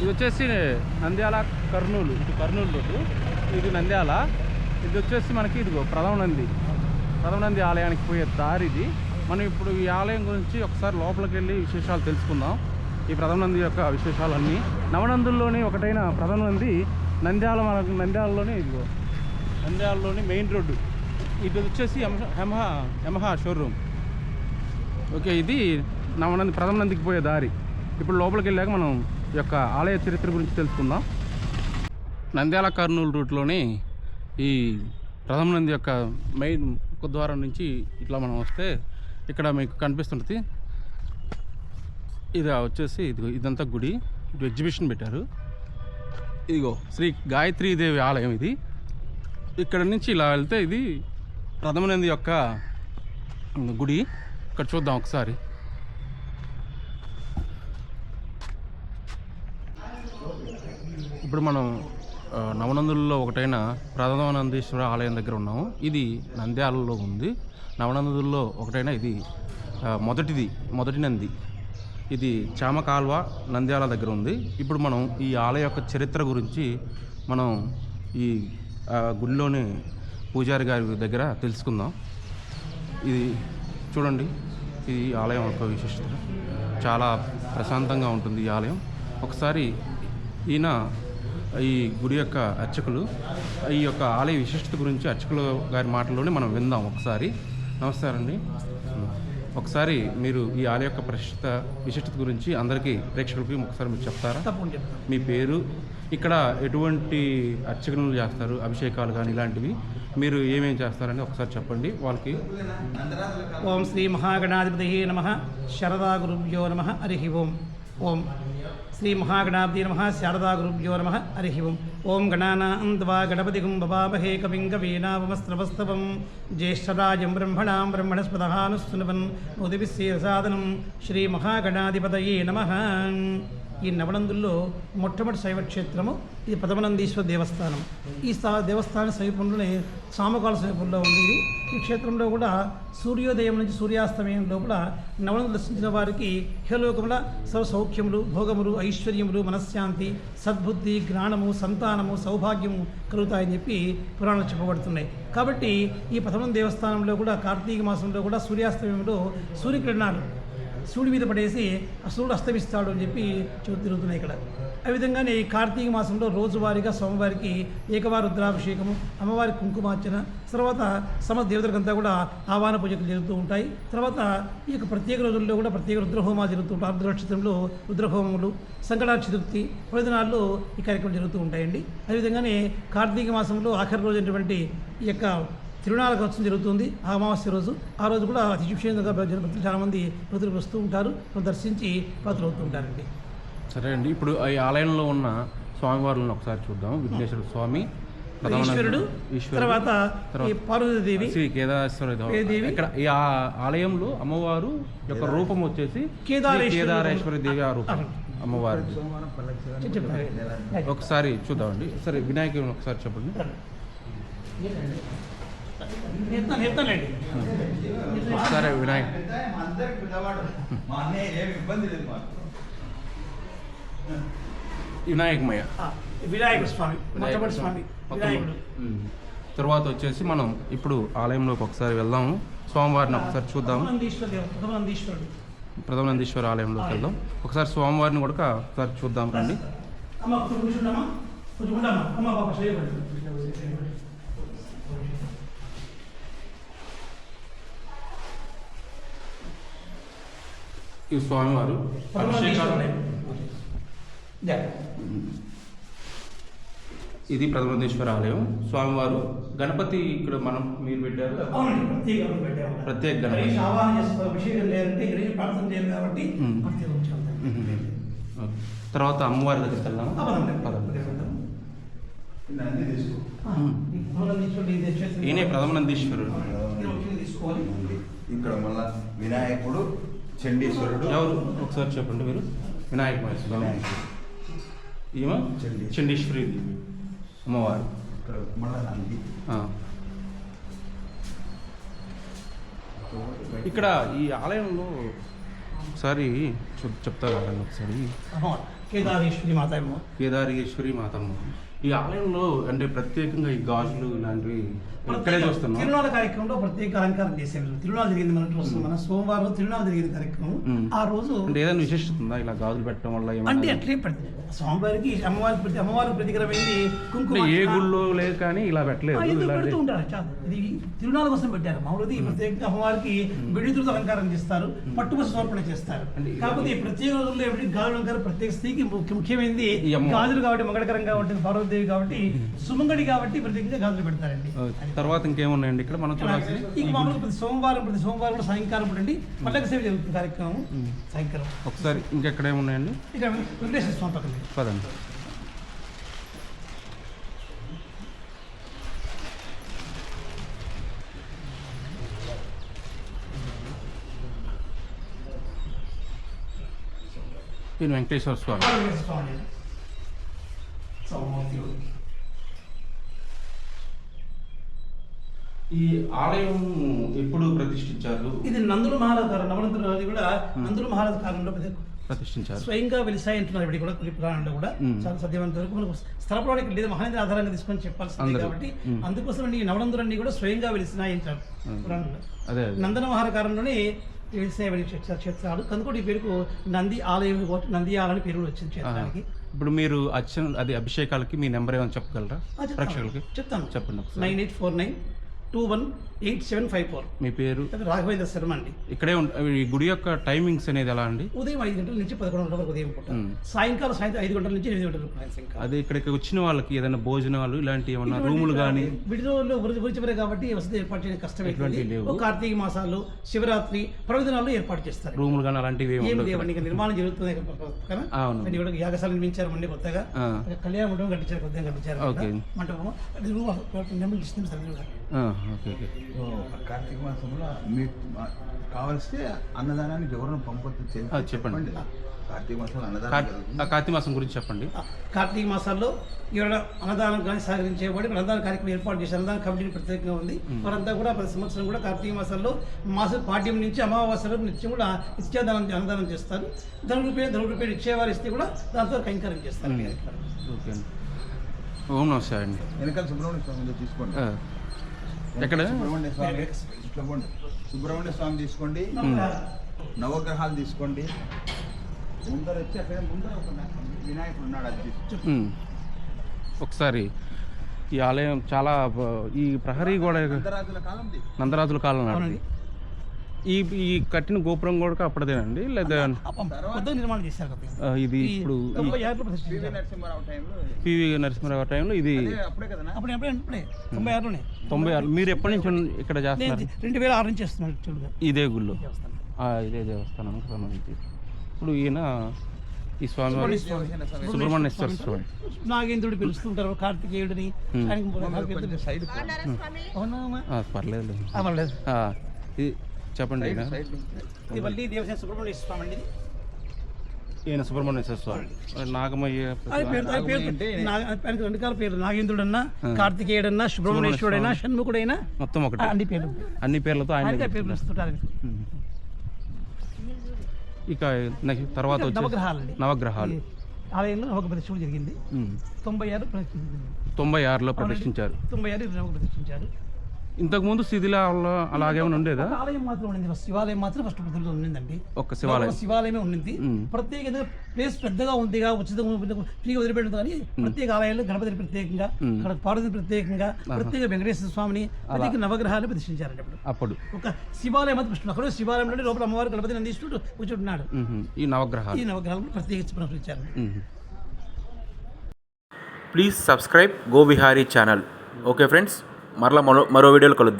ఇది వచ్చేసి నంద్యాల కర్నూలు ఇది కర్నూలు రోడ్డు ఇది నంద్యాల. ఇది వచ్చేసి మనకి ఇదిగో ప్రథమ నంది. ప్రథమ నంది ఆలయానికి పోయే దారి ఇది. మనం ఇప్పుడు ఈ ఆలయం గురించి ఒకసారి లోపలికి వెళ్ళి విశేషాలు తెలుసుకుందాం. ఈ ప్రథమ నంది యొక్క విశేషాలన్నీ. నవనందుల్లోని ఒకటైన ప్రథమ నంది నంద్యాల మనకు నంద్యాలలోనే ఇదిగో. నంద్యాలలోని మెయిన్ రోడ్డు. ఇది వచ్చేసి యమహా యమహా షోరూమ్. ఓకే ఇది నవనంది ప్రథమ నందికి పోయే దారి. ఇప్పుడు లోపలికి వెళ్ళాక మనం యొక్క ఆలయ చరిత్ర గురించి తెలుసుకుందాం. నంద్యాల కర్నూలు రూట్లోని ఈ ప్రథమ నంది యొక్క మెయిన్ ముఖద్వారం నుంచి ఇట్లా మనం వస్తే ఇక్కడ మీకు కనిపిస్తుంటుంది. ఇది వచ్చేసి ఇది ఇదంతా గుడి. ఇటు ఎగ్జిబిషన్ పెట్టారు. ఇదిగో శ్రీ గాయత్రీదేవి ఆలయం ఇది. ఇక్కడ నుంచి ఇలా వెళ్తే ఇది ప్రథమ నంది యొక్క గుడి. ఇక్కడ చూద్దాం ఒకసారి. ఇప్పుడు మనం నవనందుల్లో నవనందులలో ఒకటైన ప్రథమానందేశ్వర ఆలయం దగ్గర ఉన్నాము. ఇది నంద్యాలలో ఉంది. నవనందుల్లో ఒకటైన ఇది మొదటిది మొదటి నంది. ఇది చామకాల్వ నంద్యాల దగ్గర ఉంది. ఇప్పుడు మనం ఈ ఆలయ యొక్క చరిత్ర గురించి మనం ఈ గుడిలోని పూజారి గారి దగ్గర తెలుసుకుందాం. ఇది చూడండి ఈ ఆలయం యొక్క విశిష్టత. చాలా ప్రశాంతంగా ఉంటుంది ఈ ఆలయం. ఒకసారి ఈయన ఈ గుడి యొక్క అర్చకులు ఈ యొక్క ఆలయ విశిష్టత గురించి అర్చకులు గారి మాటల్లోనే మనం విందాం ఒకసారి. నమస్కారం అండి ఒకసారి మీరు ఈ ఆలయ యొక్క ప్రశిష్ట విశిష్టత గురించి అందరికీ ప్రేక్షకులకి ఒకసారి మీరు చెప్తారా? మీ పేరు? ఇక్కడ ఎటువంటి అర్చకలు చేస్తారు? అభిషేకాలు కానీ ఇలాంటివి మీరు ఏమేమి చేస్తారని ఒకసారి చెప్పండి వాళ్ళకి. ఓం శ్రీ మహాగణాధిపతి నమ. శారదా గురుభ్యో నమ. హరి ఓం. ఓం. శ్రీ మహాగణాధిపతి నమ శారదా గురుభ్యో నమ హరి ఓం ఓం గణానాంత్వా గణపతి గుం బబామహే కవిం కవీనావమస్త్రవస్తవం జ్యేష్ఠరాజం బ్రహ్మణాం బ్రహ్మణస్పదహానుస్తునవన్ ఉదివిశేషాదనం శ్రీ మహాగణాధిపతయే నమ ఈ నవనందుల్లో మొట్టమొదటి శైవ క్షేత్రము ఇది పదమనందీశ్వర దేవస్థానం. ఈ స్థా దేవస్థాన సమీపంలోనే సామకాల సమీపంలో ఉంది ఇది. ఈ క్షేత్రంలో కూడా సూర్యోదయం నుంచి సూర్యాస్తమయం లోపల నవనందులు దర్శించిన వారికి హేలోకముల సర్వ సౌఖ్యములు భోగములు ఐశ్వర్యములు మనశ్శాంతి సద్బుద్ధి జ్ఞానము సంతానము సౌభాగ్యము కలుగుతాయని చెప్పి పురాణాలు చెప్పబడుతున్నాయి. కాబట్టి ఈ పదమనం దేవస్థానంలో కూడా కార్తీక మాసంలో కూడా సూర్యాస్తమయంలో సూర్యకిరణాలు సూర్యుడి మీద పడేసి ఆ సూర్యుడు అస్తమిస్తాడు అని చెప్పి తిరుగుతున్నాయి ఇక్కడ. ఆ విధంగానే ఈ కార్తీక మాసంలో రోజువారీగా స్వామివారికి ఏకవార రుద్రాభిషేకము అమ్మవారి కుంకుమార్చన తర్వాత సమ దేవతలకంతా కూడా ఆహ్వాన పూజలు జరుగుతూ ఉంటాయి. తర్వాత ఈ యొక్క ప్రత్యేక రోజుల్లో కూడా ప్రత్యేక రుద్రహోమాలు జరుగుతూ ఉంటాయి అర్ధనక్షత్రంలో రుద్రహోమములు సంకట చతుర్థి పదినాళ్ళు ఈ కార్యక్రమం జరుగుతూ ఉంటాయండి. అదేవిధంగానే కార్తీక మాసంలో ఆఖరి రోజు అయినటువంటి ఈ యొక్క తిరునాళ్ళ ఉత్సవం జరుగుతుంది. ఆ అమావాస్య రోజు. ఆ రోజు కూడా అతి విశేషంగా భక్తులు చాలామంది భక్తులు వస్తూ ఉంటారు. దర్శించి పాత్రలు అవుతూ ఉంటారండి. సరే అండి. ఇప్పుడు ఈ ఆలయంలో ఉన్న స్వామివారులను ఒకసారి చూద్దాం. విఘ్నేశ్వర స్వామి ఈశ్వరుడు తర్వాత పార్వతీదేవి శ్రీ కేదారేశ్వర దేవ-. ఇక్కడ ఈ ఆలయంలో అమ్మవారు యొక్క రూపం వచ్చేసి కేదారేశ్వరి దేవి ఆ రూపం. అమ్మవారి ఒకసారి చూద్దామండి. సరే వినాయకుని ఒకసారి చెప్పండి. ఒకసారి వినాయక. వినాయకమయ్య ఆ, వినాయకుడు స్వామి మొట్టమొదటి స్వామి వినాయకుడు. తర్వాత వచ్చేసి మనం ఇప్పుడు ఆలయంలోకి ఒకసారి వెళ్దాము. స్వామివారిని ఒకసారి చూద్దాము. నందీశ్వరుడు దేవ నందీశ్వరుడు ప్రథమ నందీశ్వర ఆలయంలోకి వెళ్దాం. ఒకసారి స్వామివారిని కూడా ఒకసారి చూద్దాం రండి. అమ్మ కొంచెం కూర్చుండమ్మా కొంచెం ఉండమ్మా అమ్మ పాప ఈ స్వామివారు అభిషేకాలు. ఇది ప్రథమేశ్వర ఆలయం. స్వామివారు గణపతి ఇక్కడ మనం మీరు పెట్టారు ప్రత్యేక గణపతి. అభిషేకం లేదంటే ప్రార్థన చేయాలి కాబట్టి. తర్వాత అమ్మవారి దగ్గరికి వెళ్దాం ఈయనే ప్రథమ నందీశ్వరుడు. ఇక్కడ మళ్ళా వినాయకుడు చండీశ్వరుడు. ఎవరు? ఒకసారి చెప్పండి మీరు. వినాయక మహేశ్వర ఈమె? చండీ. చండీశ్వరి దేవి అమ్మవారు ఇక్కడ ఈ ఆలయంలో ఒకసారి చెప్తారా ఒకసారి. అమ్మవారు. కేదారేశ్వరి మాత ఏమో కేదారేశ్వరి మాతమ్మ. ఈ ఆలయంలో అంటే ప్రత్యేకంగా ఈ గాజులు ఇలాంటివి ఇక్కడే చూస్తున్నాం. కార్యక్రమంలో ప్రత్యేక అలంకారం చేసేవారు తిరునాళ్ళ జరిగింది మన రోజు మన సోమవారం తిరునాళ్ళ జరిగింది కార్యక్రమం. ఆ రోజు అంటే ఏదైనా విశిష్టత ఉందా ఇలా గాజులు పెట్టడం వల్ల అంటే అట్లే స్వామివారికి అమ్మవారికి ప్రతి అమ్మవారికి ప్రతికరమైంది కుంకుమ ఏ. గుళ్ళో లేదు కానీ ఇలా పెట్టలేదు పెడుతూ ఉంటారు? చాలా. ఇది తిరునాళ్ళ కోసం పెట్టారు. మామూలుగా ప్రత్యేకంగా అమ్మవారికి బిడితులతో అలంకారం చేస్తారు. పట్టుబస సమర్పణ చేస్తారు. అంటే కాకపోతే ఈ ప్రత్యేక రోజుల్లో ఏమిటి? గాజుల అలంకారం ప్రత్యేక స్త్రీకి ముఖ్య- ముఖ్యమైనది గాజులు కాబట్టి మంగళకరం కాబట్టి పార్వతీదేవి కాబట్టి సుమంగడి కాబట్టి ప్రత్యేకంగా గాజులు పెడతారండి. తర్వాత ఇంకేమున్నాయండి? ఇక్కడ మనం చూడాల్సి ఇక మామూలుగా ప్రతి సోమవారం ప్రతి సోమవారం కూడా సాయంకాలం పూటండి పల్లక సేవ జరుగుతుంది కార్యక్రమం. సాయంకాలం. ఒకసారి ఇంకెక్కడ ఏమున్నాయండి? ఇక వెంకటేశ్వర స్వామి పదండి. ఈయన వెంకటేశ్వర స్వామి. ఈ ఆలయం ఎప్పుడు ప్రతిష్ఠించారు? ఇది నందుల మహారాజు కూడా నందుల మహారాజు కాలంలో ప్రతిష్ఠించారు. స్వయంగా వెలిసాయి అంటున్నారు ఇప్పుడు కూడా కొన్ని పురాణాల్లో కూడా. చాలా సత్యవంత వరకు మనకు స్థల లేదు మహానది ఆధారంగా తీసుకొని చెప్పాల్సింది అందరూ. కాబట్టి. అందుకోసం ఈ నవనందులన్నీ కూడా స్వయంగా వెలిసినాయి అంటారు పురాణంలో. నందన మహారకారంలోనే వెళ్ళి క్షేత్రాలు. కనుకోటి ఈ పేరుకు నంది ఆలయం నంది ఆలయం అని పేరు వచ్చింది క్షేత్రానికి. ఇప్పుడు మీరు అర్చన అది అభిషేకాలకి మీ నెంబర్ ఏమైనా చెప్పగలరా? చెప్తాను. ప్రేక్షకులకి? చెప్తాను. చెప్పండి nine eight four nine two one eight seven five four మీ పేరు? రాఘవేంద్ర శర్మ అండి. ఇక్కడే ఈ గుడి యొక్క టైమింగ్స్ అనేది ఎలా అండి? ఉదయం ఐదు గంటల నుంచి పదకొండు గంటల వరకు ఉదయం పూట. సాయంకాలం సాయంత్రం ఐదు గంటల నుంచి ఎనిమిది గంటల వరకు సాయంకాలం అదే ఇక్కడికి వచ్చిన వాళ్ళకి ఏదైనా భోజనాలు ఇలాంటి ఏమన్నా రూములు కానీ విడిలో గురించి కాబట్టి వసతి ఏర్పాటు చేయడం. ఒక కార్తీక మాసాలు శివరాత్రి పర్వదినాల్లో ఏర్పాటు చేస్తారు. రూములు కానీ అలాంటివి ఏమి నిర్మాణం జరుగుతుంది కూడా యాగశాల నిర్మించారు మళ్ళీ కొత్తగా. కళ్యాణ మండపం కట్టించారు కొత్తగా కట్టించారు. ఓకే. కార్తీక మాసంలో మీకు మా- కావలిస్తే అన్నదానాన్ని ఎవరైనా పంపొచ్చు చేసి చెప్పండి. కార్తీక మాసంలో అన్నదానం కార్తీక మాసం గురించి చెప్పండి. కార్తీక మాసాల్లో ఎవరైనా అన్నదానం కానీ సహకరించేవాడు ఇక్కడ అన్నదాన కార్యక్రమం ఏర్పాటు చేశారు అన్నదాన కమిటీ ప్రత్యేకంగా ఉంది. వారంతా కూడా ప్రతి సంవత్సరం కూడా కార్తీక మాసాల్లో మాస పాడ్యం నుంచి అమావాస్య వరకు నిత్యం కూడా ఇత్యాదానం అన్నదానం చేస్తారు. ధన రూపాయలు ధన రూపాయలు ఇచ్చేవారు ఇస్తే కూడా దాంతో కైంకర్యం చేస్తారు. ఓకే అండి. ఓం నమస్తే అండి. వెనకాల సుబ్రహ్మణ్య స్వామి తీసుకోండి. ఎక్కడ? సుబ్రహ్మణ్య స్వామి. సుబ్రహ్మణ్య. స్వామి తీసుకోండి. నవగ్రహాలు తీసుకోండి. ముందర వచ్చి అక్కడ ముందర ఒక వినాయకుడు ఉన్నాడు అది. ఒకసారి ఈ ఆలయం చాలా ఈ ప్రహరీ గోడ అంతరాజుల కాలంది. నందరాజుల కాలం నాటిది. ఈ ఈ కట్టిన గోపురం కూడా అప్పటిదేనండి? లేదా నిర్మాణం చేశారు ఇది ఇప్పుడు పివి నరసింహారావు టైంలో పివి నరసింహారావు టైంలో ఇది. అదే అప్పుడే కదా అప్పుడు ఎప్పుడే అప్పుడే. తొంభై ఆరులోనే తొంభై ఆరు మీరు ఎప్పటి నుంచి ఇక్కడ నేను చేస్తున్నారు? రెండు వేల ఆరు నుంచి చేస్తున్నాను చూడుగా ఇదే గుళ్ళు. ఇదే దేవస్థానానికి సంబంధించి. ఇప్పుడు ఈయన ఈ స్వామివారి సుబ్రహ్మణ్యేశ్వర స్వామి. నాగేంద్రుడు పిలుస్తుంటారు కార్తికేయుడిని. పర్లేదు. చెప్పండి ఇది దేవసేన సుబ్రహ్మణ్య స్వామి అండి. ఈయన సుబ్రహ్మణ్యేశ్వర స్వామి. నాగమయ్య అది పేరు అది పేరు నాగ- ఆయనకి రెండు కాల పేరు నాగేంద్రుడు అన్నా కార్తికేయుడన్నా సుబ్రహ్మణ్యేశ్వరుడైనా షణ్ముఖుడైనా మొత్తం ఒకటి. అన్ని పేర్లు. అన్ని పేర్లతో ఆయన. ఇక తర్వాత నవగ్రహాలు. ఆలయంలో ప్రతిష్ఠ జరిగింది. తొంభై ఆరు తొంభై ఆరులో ప్రతిష్ఠించారు. తొంభై ఆరు ప్రతిష్ఠించారు. ఇంతకుముందు శిథిలాల్లో అలాగేమైనా ఉండేదా? ఒక ఆలయం మాత్రం ఉండింది ఫస్ట్ శివాలయం మాత్రం ఫస్ట్ ప్రతిలో ఉండిందండి. ఒక్క శివాలయం. ఒక శివాలయమే ఉండింది. ప్రత్యేకంగా ప్లేస్ పెద్దగా ఉందిగా ఉచితంగా ఫ్రీగా వదిలిపెట్టింది కానీ ప్రత్యేక ఆలయాల్లో గణపతిని ప్రత్యేకంగా. అక్కడ పార్వతిని ప్రత్యేకంగా ప్రత్యేక వెంకటేశ్వర స్వామిని ప్రత్యేక నవగ్రహాలు ప్రతిష్ఠించారండి అప్పుడు. అప్పుడు. ఒక శివాలయం మాత్రం ప్రశ్న అక్కడ శివాలయంలో లోపల అమ్మవారు గణపతిని అందిస్తూ కూర్చుంటున్నాడు. ఈ నవగ్రహాలు. ఈ నవగ్రహాలను ప్రత్యేకించి ప్రశ్నించారు. Please subscribe go Vihari channel. Okay friends. మరలా మరో మరో వీడియోలో కలుద్దాం.